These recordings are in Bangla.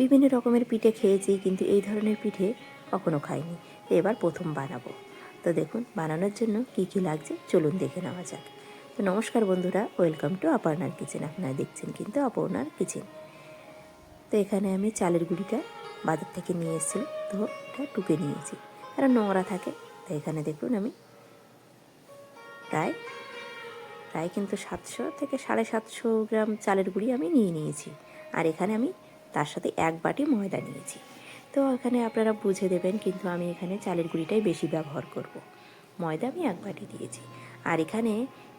বিভিন্ন রকমের পিঠে খেয়েছি, কিন্তু এই ধরনের পিঠে কখনো খাইনি। এবার প্রথম বানাবো। তো দেখুন, বানানোর জন্য কি কি লাগছে, চলুন দেখে নেওয়া যাক। তো নমস্কার বন্ধুরা, ওয়েলকাম টু অপর্ণার কিচেন। আপনারা দেখছেন কিন্তু অপর্ণার কিচেন। তো এখানে আমি চালের গুঁড়িটা বাজার থেকে নিয়ে এসেছি, তো এটা টুকে নিয়েছি। কারণ নোংরা থাকে তো এখানে দেখুন আমি প্রায় প্রায় কিন্তু সাতশো থেকে সাড়ে সাতশো গ্রাম চালের গুঁড়ি আমি নিয়ে নিয়েছি। আর এখানে আমি তার সাথে এক বাটি ময়দা নিয়েছি। তো এখানে আপনারা বুঝে দেবেন কিন্তু আমি এখানে চালের গুঁড়িটাই বেশি ব্যবহার করব। ময়দা আমি এক বাটি দিয়েছি। আর এখানে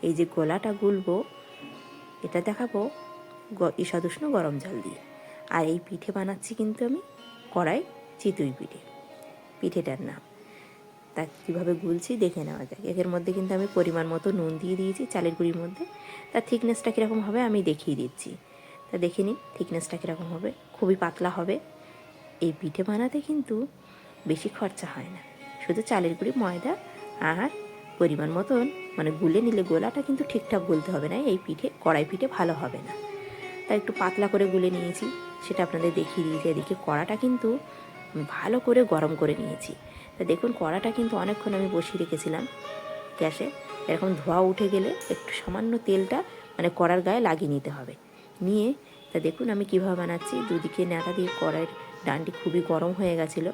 এই যে গোলাটা গুলবো, এটা দেখাবো ঈষদুষ্ণ গরম জল দিয়ে। আর এই পিঠে বানাচ্ছি কিন্তু আমি কড়াই চিতুই পিঠে। পিঠেটার নাম। তা কীভাবে গুলছি দেখে নেওয়া যাক। এর মধ্যে কিন্তু আমি পরিমাণ মতো নুন দিয়ে দিয়েছি, চালের গুঁড়ির মধ্যে। তার থিকনেসটা কীরকম হবে আমি দেখিয়ে দিচ্ছি। তা দেখে নিন থিকনেসটা কীরকম হবে, খুবই পাতলা হবে। এই পিঠে বানাতে কিন্তু বেশি খরচা হয় না। শুধু চালের গুঁড়ি, ময়দা আর পরিমাণ মতন মানে গুলে নিলে গোলাটা কিন্তু ঠিকঠাক গুলতে হবে না, এই পিঠে, কড়াই পিঠে ভালো হবে না। তাই একটু পাতলা করে গুলে নিয়েছি, সেটা আপনাদের দেখিয়ে দিয়েছি। এদিকে কড়াটা কিন্তু ভালো করে গরম করে নিয়েছি। তা দেখুন, কড়াটা কিন্তু অনেকক্ষণ আমি বসিয়ে রেখেছিলাম গ্যাসে। এরকম ধোয়া উঠে গেলে একটু সামান্য তেলটা মানে কড়ার গায়ে লাগিয়ে নিতে হবে। নিয়ে, তা দেখুন আমি কীভাবে বানাচ্ছি। দুদিকে ন্যাতা দিয়ে কড়াইয়ের ডানটি খুবই গরম হয়ে গেছিল।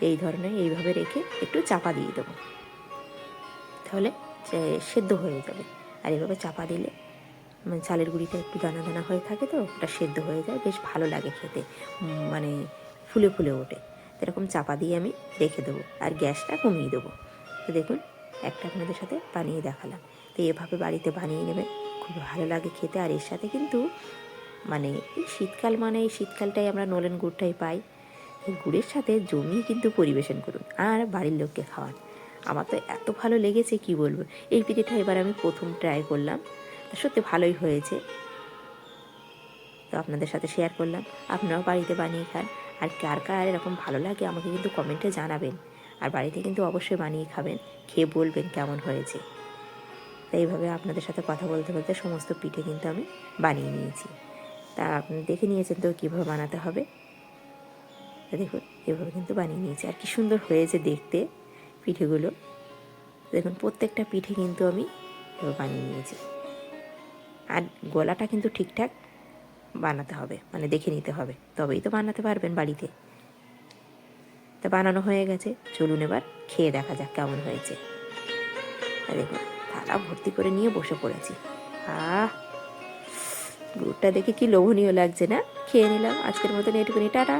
এই ধরনের এইভাবে রেখে একটু চাপা দিয়ে দেবো। তাহলে সেদ্ধ হয়ে যাবে। আর এভাবে চাপা দিলে মানে চালের গুঁড়িটা একটু দানা দানা হয়ে থাকে তো, ওটা সেদ্ধ হয়ে যায়, বেশ ভালো লাগে খেতে। মানে ফুলে ফুলে ওঠে। এরকম চাপা দিয়ে আমি রেখে দেবো। আর গ্যাসটা কমিয়ে দেবো। তো দেখুন, একটা আপনাদের সাথে বানিয়ে দেখালাম। তো এভাবে বাড়িতে বানিয়ে নেবেন। খুব ভালো লাগে খেতে। আর এর সাথে কিন্তু মানে এই শীতকাল মানে এই শীতকালটাই আমরা নলেন গুড়টাই পাই। এই গুড়ের সাথে জমিয়ে কিন্তু পরিবেশন করুন। আর বাড়ির লোককে খাওয়ান। আমার তো এত ভালো লেগেছে, কি বলব? এই পিঠেটা এবার আমি প্রথম ট্রাই করলাম। সত্যি ভালোই হয়েছে। তো আপনাদের সাথে শেয়ার করলাম। আপনারাও বাড়িতে বানিয়ে খান। আর কার কার এরকম ভালো লাগে আমাকে কিন্তু কমেন্টে জানাবেন। আর বাড়িতে কিন্তু অবশ্যই বানিয়ে খাবেন। খেয়ে বলবেন কেমন হয়েছে। তাই এইভাবে আপনাদের সাথে কথা বলতে বলতে সমস্ত পিঠে কিন্তু আমি বানিয়ে নিয়েছি। তা আপনি দেখে নিয়েছেন তো কীভাবে বানাতে হবে? তা দেখুন, এভাবে কিন্তু বানিয়ে নিয়েছি। আর কি সুন্দর হয়েছে দেখতে পিঠেগুলো। দেখুন, প্রত্যেকটা পিঠে কিন্তু আমি এভাবে বানিয়ে নিয়েছি। আর গলাটা কিন্তু ঠিকঠাক বানাতে হবে মানে দেখে নিতে হবে। তবেই তো বানাতে পারবেন বাড়িতে। তা বানানো হয়ে গেছে। চলুন এবার খেয়ে দেখা যাক কেমন হয়েছে। দেখুন। থালা ভর্তি করে নিয়ে বসে পড়েছি। আহ গুড়টা দেখে কি লোভনীয় লাগছে না? খেয়ে নিলাম। আজকের মতন এটুকুনি টাটা।